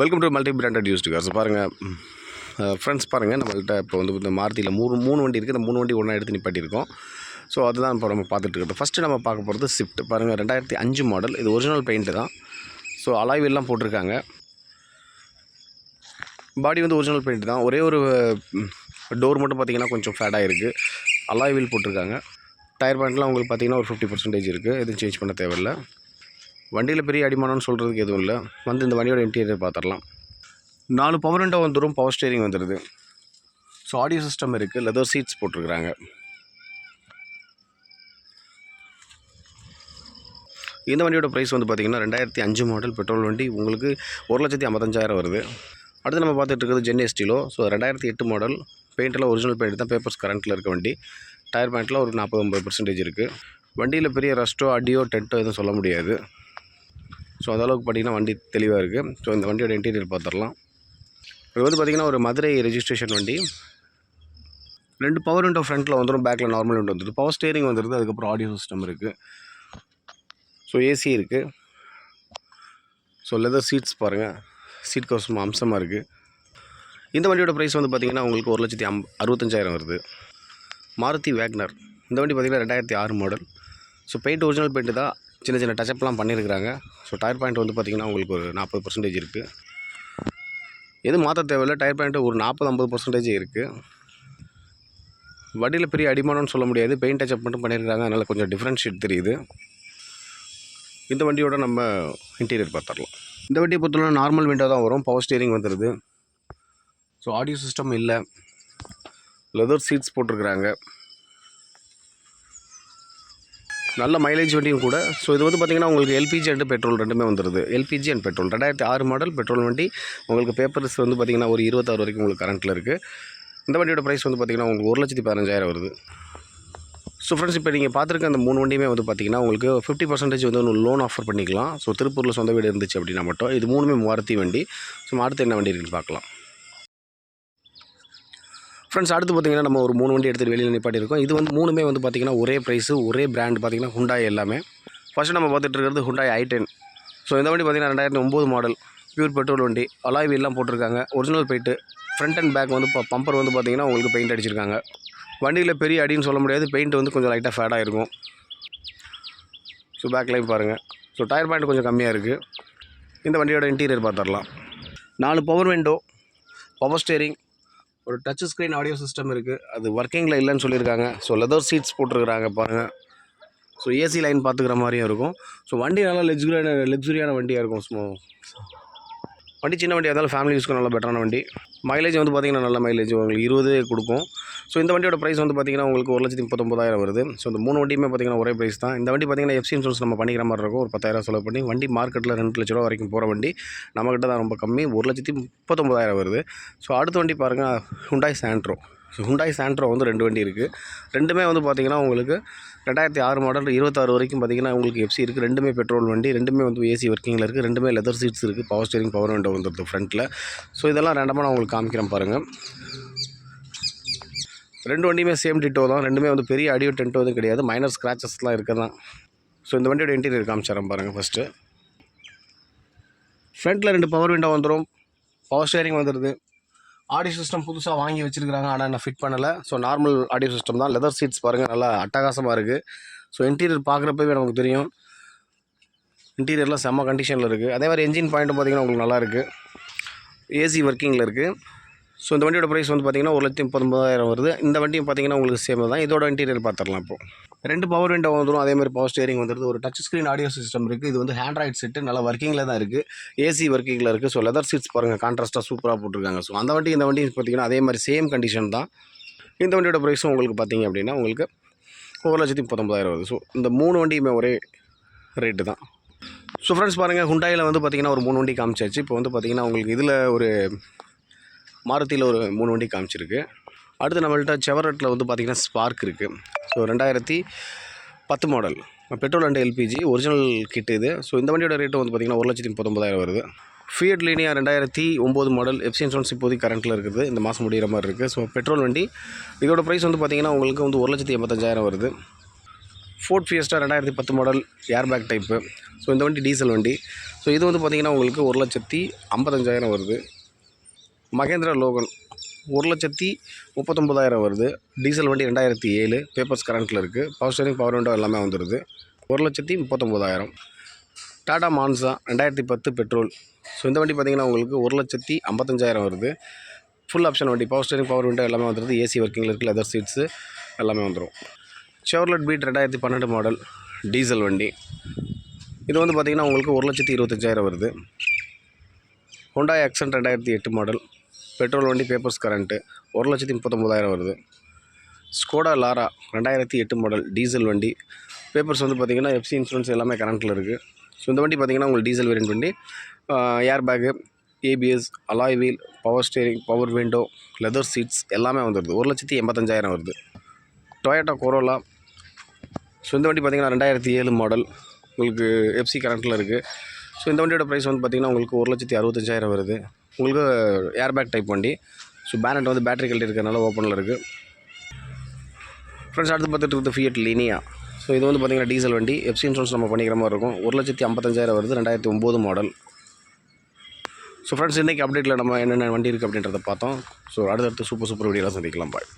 Welcome to multi branded used cars பாருங்கள் friends பாருங்கள் நம்மள்கிட்ட இப்போ வந்து இந்த மாருதியில் மூணு மூணு வண்டி இருக்குது இந்த மூணு வண்டி ஒன்றா எடுத்து நிப்பாட்டியிருக்கோம். ஸோ அதுதான் இப்போ நம்ம பார்த்துட்டு இருக்கிறது. ஃபஸ்ட்டு நம்ம பார்க்க போகிறது ஸ்விஃப்ட் பாருங்கள் ரெண்டாயிரத்தி அஞ்சு மாடல் இது ஒரிஜினல் பெயிண்ட்டு தான். ஸோ அலாய்வெல்லாம் போட்டிருக்காங்க. பாடி வந்து ஒரிஜினல் பெயிண்ட் தான். ஒரே ஒரு டோர் மட்டும் பார்த்தீங்கன்னா கொஞ்சம் ஃபேடாக இருக்குது அலாய் வீல் போட்டிருக்காங்க. டயர் பாயிண்ட்லாம் உங்களுக்கு பார்த்தீங்கன்னா ஒரு ஃபிஃப்டி பர்சன்டேஜ் இருக்குது எதுவும் சேஞ்ச் பண்ண தேவையில்லை. வண்டியில் பெரிய அடிமானம்னு சொல்கிறதுக்கு எதுவும் இல்லை. வந்து இந்த வண்டியோட இன்டீரியர் பார்த்துடலாம் நாலு பவர் விண்டோ வந்துடும் பவர் ஸ்டேரிங் வந்துடுது ஸோ ஆடியோ சிஸ்டம் இருக்குது லெதர் சீட்ஸ் போட்டிருக்கிறாங்க. இந்த வண்டியோட ப்ரைஸ் வந்து பார்த்திங்கன்னா ரெண்டாயிரத்தி அஞ்சு மாடல் பெட்ரோல் வண்டி. உங்களுக்கு ஒரு லட்சத்தி ஐம்பத்தஞ்சாயிரம் வருது. அடுத்து நம்ம பார்த்துட்டு இருக்கிறது ஜென் எஸ்டிலோ ஸோ ரெண்டாயிரத்தி எட்டு மாடல் பெயிண்டில் ஒரிஜினல் பெயிண்ட் தான் பேப்பர்ஸ் கரண்ட்டில் இருக்க வண்டி. டயர் பேண்ட்டில் ஒரு நாற்பது ஒம்பது பர்சன்டேஜ் இருக்குது வண்டியில் பெரிய ரஸ்ட்டோ அடியோ டெட்டோ எதுவும் சொல்ல முடியாது. ஸோ அதளவுக்கு பார்த்தீங்கன்னா வண்டி தெளிவாக இருக்குது ஸோ இந்த வண்டியோட இன்டீரியர் பார்த்துடலாம். இது வந்து பார்த்திங்கன்னா ஒரு மதுரை ரெஜிஸ்ட்ரேஷன் வண்டி. ரெண்டு பவர் விண்டோ ஃப்ரண்ட்டில் வந்துடும் பேக்கில் நார்மல் விண்டோ வந்துடுது பவர் ஸ்டேரிங் வந்துடுது அதுக்கப்புறம் ஆடியோ சிஸ்டம் இருக்குது ஸோ ஏசி இருக்குது ஸோ லெதர் சீட்ஸ் பாருங்கள் சீட் கவர்ஸ் அம்சமாக இருக்குது இந்த வண்டியோட ப்ரைஸ் வந்து பார்த்திங்கன்னா உங்களுக்கு ஒரு லட்சத்தி அம் அறுபத்தஞ்சாயிரம் வருது. மாருதி வேக்னர் இந்த வண்டி பார்த்திங்கன்னா ரெண்டாயிரத்தி ஆறு model so paint original paint தான். சின்ன சின்ன டச்சப்லாம் பண்ணியிருக்கிறாங்க. ஸோ டயர் பாயிண்ட் வந்து பார்த்திங்கன்னா உங்களுக்கு ஒரு நாற்பது பர்சன்டேஜ் இருக்குது எதுவும் மாற்ற தேவையில்லை டயர் பாயிண்ட்டு ஒரு நாற்பது ஐம்பது பர்சன்டேஜ் இருக்குது வண்டியில் பெரிய அடிமானம்னு சொல்ல முடியாது. பெயிண்ட் டச்சப் மட்டும் பண்ணியிருக்காங்க அதனால் கொஞ்சம் டிஃப்ரென்ஷியேட் தெரியுது. இந்த வண்டியோட நம்ம இன்டீரியர் பார்த்துடலாம். இந்த வண்டியை பொறுத்தவரை நார்மல் விண்டோ தான் வரும். பவர் ஸ்டீரிங் வந்துடுது ஸோ ஆடியோ சிஸ்டம் இல்லை. லெதர் சீட்ஸ் போட்டிருக்கிறாங்க. நல்ல மைலேஜ் வண்டியும் கூட. ஸோ இது வந்து பார்த்திங்கன்னா உங்களுக்கு எல்பிஜி அண்ட் பெட்ரோல் ரெண்டுமே வந்துடுது எல்பிஜி அண்ட் பெட்ரோல் ரெண்டாயிரத்தி ஆறு மாடல் பெட்ரோல் வண்டி. உங்களுக்கு பேப்பர்ஸ் வந்து பார்த்திங்கன்னா ஒரு இருபத்தாறு வரைக்கும் உங்களுக்கு கரண்ட்டில் இருக்குது இந்த வண்டியோட ப்ரைஸ் வந்து பார்த்திங்கன்னா உங்களுக்கு ஒரு லட்சத்தி பதினஞ்சாயிரம் வருது. ஸோ ஃப்ரெண்ட்ஸ் இப்போ நீங்கள் பார்த்துருக்க அந்த மூணு வண்டியுமே வந்து பார்த்திங்கன்னா உங்களுக்கு ஃபிஃப்டி பர்சன்டேஜ் வந்து ஒன்று லோன் ஆஃபர் பண்ணிக்கலாம். ஸோ திருப்பூரில் சொந்த வீடு இருந்துச்சு அப்படின்னா மட்டும் இது மூணுமே மாருதி வண்டி. ஸோ அடுத்து என்ன வண்டி இருக்குன்னு பார்க்கலாம் ஃப்ரெண்ட்ஸ் அடுத்து பார்த்தீங்கன்னா நம்ம ஒரு மூணு வண்டி எடுத்துகிட்டு வெளியில் நிப்பாட்டியிருக்கோம் இது வந்து மூணுமே வந்து பார்த்திங்கன்னா ஒரே ப்ரைஸு ஒரே பிராண்ட் பார்த்திங்கன்னா ஹுண்டாய் எல்லாமே. ஃபஸ்ட்டு நம்ம பார்த்துட்டு இருக்கிறது ஹுண்டாய் ஐ டென் ஸோ இந்த வண்டி பார்த்திங்கன்னா ரெண்டாயிரத்தி ஒம்பது மாடல் பியூர் பெட்ரோல் வண்டி. அலாய் வீல்லாம் போட்டிருக்காங்க. Original paint front and back வந்து பம்பர் வந்து பார்த்திங்கன்னா உங்களுக்கு பெயிண்ட் அடிச்சிருக்காங்க. வண்டியில் பெரிய அடின்னு சொல்ல முடியாது. பெயிண்ட் வந்து கொஞ்சம் லைட்டாக ஃபேடாக இருக்கும் ஸோ பேக் பாருங்கள் ஸோ டயர் பாயிண்ட் கொஞ்சம் கம்மியாக இருக்குது இந்த வண்டியோட இன்டீரியர் பார்த்துடலாம். நாலு பவர் விண்டோ பவர் ஸ்டேரிங் ஒரு டச் ஸ்க்ரீன் ஆடியோ சிஸ்டம் இருக்குது அது ஒர்க்கிங்கில் இல்லைன்னு சொல்லியிருக்காங்க. ஸோ லெதர் சீட்ஸ் போட்டிருக்கிறாங்க பாருங்கள் ஸோ ஏசி லைன் பார்த்துக்கிற மாதிரியும் இருக்கும். ஸோ வண்டி நல்லா லக்ஸுரியான லக்ஸுரியான வண்டியாக இருக்கும் ஸ்மோ வண்டி சின்ன வண்டியாக இருந்தாலும் ஃபேமிலி யூஸ்க்கு நல்ல பெட்டரான வண்டி. மைலேஜ் வந்து பார்த்திங்கன்னா நல்ல மைலேஜ் உங்களுக்கு இருபது கொடுக்கும். ஸோ இந்த வண்டியோட ப்ரைஸ் வந்து பார்த்திங்கன்னா உங்களுக்கு ஒரு லட்சத்தி முப்பத்தொம்பதாயிரம் வருது. ஸோ இந்த மூணு வண்டியுமே பார்த்திங்கன்னா ஒரே ப்ரைஸ் தான். இந்த வண்டி பார்த்திங்கன்னா எஃப்சி இன்சூரன்ஸ் நம்ம பண்ணிக்கிற மாதிரி இருக்கும். ஒரு பத்தாயிரம் செலவு பண்ணி வண்டி மார்க்கெட்டில் ரெண்டு லட்ச ரூபா வரைக்கும் போகிற வண்டி. நம்மக்கிட்ட தான் ரொம்ப கம்மி. ஒரு லட்சத்தி முப்பத்தொம்பதாயிரம் வருது. ஸோ அடுத்த வண்டி பாருங்கள் ஹுண்டாய் சாண்ட்ரோ ஹுண்டாய் சாண்ட்ரோ வந்து ரெண்டு வண்டி இருக்குது ரெண்டுமே வந்து பார்த்திங்கன்னா உங்களுக்கு ரெண்டாயிரத்தி ஆறு மாடல் இருபத்தாறு வரைக்கும் பார்த்திங்கன்னா உங்களுக்கு எஃப்சி இருக்குது ரெண்டுமே பெட்ரோல் வண்டி ரெண்டுமே வந்து ஏசி ஒர்க்கிங்கில் இருக்குது ரெண்டுமே லெதர் சீட்ஸ் இருக்குது பவர் ஸ்டேரிங் பவர் விண்டோ வந்துடுது ஃப்ரண்ட்டில் ஸோ இதெல்லாம் ரெண்டமாக நான் உங்களுக்கு காமிக்கிறேன் பாருங்கள் ரெண்டு வண்டியுமே சேம் டிட்டோ தான். ரெண்டுமே வந்து பெரிய அடியோ டென்ட்டோ எதுவும் கிடையாது. மைனர் ஸ்க்ராச்சஸ்லாம் இருக்க தான் ஸோ இந்த வண்டியோட இன்டீரியர் காமிச்சிடறேன் பாருங்கள் ஃபஸ்ட்டு ஃப்ரண்ட்டில் ரெண்டு பவர் விண்டோ வந்துடும் பவர் ஸ்டேரிங் வந்துடுது ஆடியோ சிஸ்டம் புதுசாக வாங்கி வச்சுருக்கிறாங்க. ஆனால் நான் ஃபிட் பண்ணலை. ஸோ நார்மல் ஆடியோ சிஸ்டம் தான். லெதர் சீட்ஸ் பாருங்கள் நல்லா அட்டகாசமாக இருக்குது ஸோ இன்டீரியர் பார்க்குறப்பவே நமக்கு தெரியும். இன்டீரியர்லாம் செம்ம கண்டிஷனில் இருக்குது அதே மாதிரி என்ஜின் பாயிண்ட்டும் பார்த்திங்கன்னா உங்களுக்கு நல்லா இருக்குது ஏசி ஒர்க்கிங்கில் இருக்குது ஸோ இந்த வண்டியோட ப்ரைஸ் வந்து பார்த்திங்கன்னா ஒரு லட்சத்தி முப்பத்தொம்பதாயிரம் வருது. இந்த வண்டியும் பார்த்திங்கன்னா உங்களுக்கு சேம் தான். இதோட இன்டீரியர் பார்த்துடலாம் இப்போது ரெண்டு பவர் விண்டோ வந்துடும் அதே மாதிரி பவர் ஸ்டேரிங் வந்துடுது ஒரு டச் ஸ்க்ரீன் ஆடியோ சிஸ்டம் இருக்குது இது வந்து ஹேண்ட்ராய்ட் செட்டு நல்லா ஒர்க்கிங்கில் தான் இருக்குது ஏசி ஒர்க்கிங்கில் இருக்குது ஸோ லெதர் சீட்ஸ் பாருங்கள் கான்ட்ராஸ்ட்டாக சூப்பராக போட்டிருக்காங்க. ஸோ அந்த வண்டி இந்த வண்டி பார்த்திங்கன்னா அதே மாதிரி சேம் கண்டிஷன் தான். இந்த வண்டியோட ப்ரைஸும் உங்களுக்கு பார்த்திங்க அப்படின்னா உங்களுக்கு ஒரு லட்சத்தி முப்பத்தொம்பதாயிரம் வருது. ஸோ இந்த மூணு வண்டியுமே ஒரே ரேட்டு தான். ஸோ ஃப்ரெண்ட்ஸ் பாருங்கள் ஹுண்டாயில் வந்து பார்த்திங்கன்னா ஒரு மூணு வண்டி காமிச்சாச்சு. இப்போ வந்து பார்த்திங்கன்னா உங்களுக்கு இதில் ஒரு மாருத்தியில் ஒரு மூணு வண்டி காமிச்சிருக்கு. அடுத்து நம்மள்கிட்ட செவரட்டில் வந்து பார்த்திங்கன்னா ஸ்பார்க் இருக்குது ஸோ ரெண்டாயிரத்தி பத்து model petrol and LPG original kit இது. ஸோ இந்த வண்டியோட ரேட்டு வந்து பார்த்திங்கன்னா ஒரு லட்சத்தி முப்பத்தொம்பதாயிரம் வருது. ஃபியட் லீனியா ரெண்டாயிரத்தி ஒம்பது மாடல் எஃப்சி இன்சூரன்ஸ் இப்போதைக்கு கரண்ட்டில் இருக்குது. இந்த மாதம் முடிகிற மாதிரி இருக்குது ஸோ பெட்ரோல் வண்டி இதோட ப்ரைஸ் வந்து பார்த்திங்கன்னா உங்களுக்கு வந்து ஒரு லட்சத்தி எண்பத்தஞ்சாயிரம் வருது. ஃபோர்ட் ஃபியஸ்டா ரெண்டாயிரத்தி பத்து model air bag type so இந்த வண்டி டீசல் வண்டி. ஸோ இது வந்து பார்த்திங்கன்னா உங்களுக்கு ஒரு லட்சத்தி ஐம்பத்தஞ்சாயிரம் வருது. மகேந்திரா லோகன் ஒரு லட்சத்தி முப்பத்தொம்பதாயிரம் வருது. டீசல் வண்டி ரெண்டாயிரத்தி ஏழு பேப்பர்ஸ் கரண்ட்டில் இருக்குது பவர் ஸ்டேரிங் பவர் விண்டோ எல்லாமே வந்துடுது ஒரு லட்சத்தி முப்பத்தொம்போதாயிரம். டாடா மான்சா ரெண்டாயிரத்தி பத்து பெட்ரோல் ஸோ இந்த வண்டி பார்த்திங்கன்னா உங்களுக்கு ஒரு லட்சத்தி ஐம்பத்தஞ்சாயிரம் வருது. ஃபுல் ஆப்ஷன் வண்டி பவர் ஸ்டேரிங் பவர் விண்டோ எல்லாமே வந்துடுது ஏசி ஒர்க்கிங்கில் இருக்குது லெதர் சீட்ஸு எல்லாமே வந்துடும் ஷெவர்லெட் பீட் ரெண்டாயிரத்தி பன்னெண்டு மாடல் டீசல் வண்டி. இது வந்து பார்த்திங்கன்னா உங்களுக்கு ஒரு லட்சத்தி இருபத்தஞ்சாயிரம் வருது. ஹோண்டாய் ஆக்சன் ரெண்டாயிரத்தி எட்டு மாடல் பெட்ரோல் வண்டி பேப்பர்ஸ் கரண்ட்டு ஒரு லட்சத்தி முப்பத்தொம்போதாயிரம் வருது. ஸ்கோடா லாரா ரெண்டாயிரத்தி எட்டு மாடல் டீசல் வண்டி. பேப்பர்ஸ் வந்து பார்த்திங்கன்னா எஃப்சி இன்சூரன்ஸ் எல்லாமே கரண்ட்டில் இருக்குது ஸோ இந்த வண்டி பார்த்திங்கன்னா உங்களுக்கு டீசல் வேரியன்ட் வண்டி. Air bag ABS alloy wheel power steering power window leather seats எல்லாமே வந்துடுது ஒரு லட்சத்தி எண்பத்தஞ்சாயிரம் வருது. டொயேட்டோ கொரோலா ஸோ இந்த வண்டி பார்த்திங்கன்னா ரெண்டாயிரத்தி ஏழு மாடல் உங்களுக்கு எஃப்சி கரண்ட்டில் இருக்குது ஸோ இந்த வண்டியோட ப்ரைஸ் வந்து பார்த்திங்கன்னா உங்களுக்கு ஒரு லட்சத்தி அறுபத்தஞ்சாயிரம் வருது. உங்களுக்கு ஏர் பேக் டைப் வண்டி. ஸோ பேனட் வந்து பேட்டரி கழட்டி இருக்கிறனால ஓப்பனில் இருக்குது ஃப்ரெண்ட்ஸ் அடுத்து பார்த்துட்டு இருக்குது ஃபியட் லினியா ஸோ இது வந்து பார்த்திங்கன்னா டீசல் வண்டி. எஃப்சி இன்சூரன்ஸ் நம்ம பண்ணிக்கிற மாதிரி இருக்கும். ஒரு லட்சத்தி ஐம்பத்தஞ்சாயிரம் வருது ரெண்டாயிரத்தி ஒம்பது மாடல் ஸோ ஃப்ரெண்ட்ஸ் இன்றைக்கி அப்டேட்டில் நம்ம என்னென்ன வண்டி இருக்குது அப்படின்றத பார்த்தோம். ஸோ அடுத்தடுத்து சூப்பர் சூப்பர் வீடியோலாம் சந்திக்கலாம். பாய்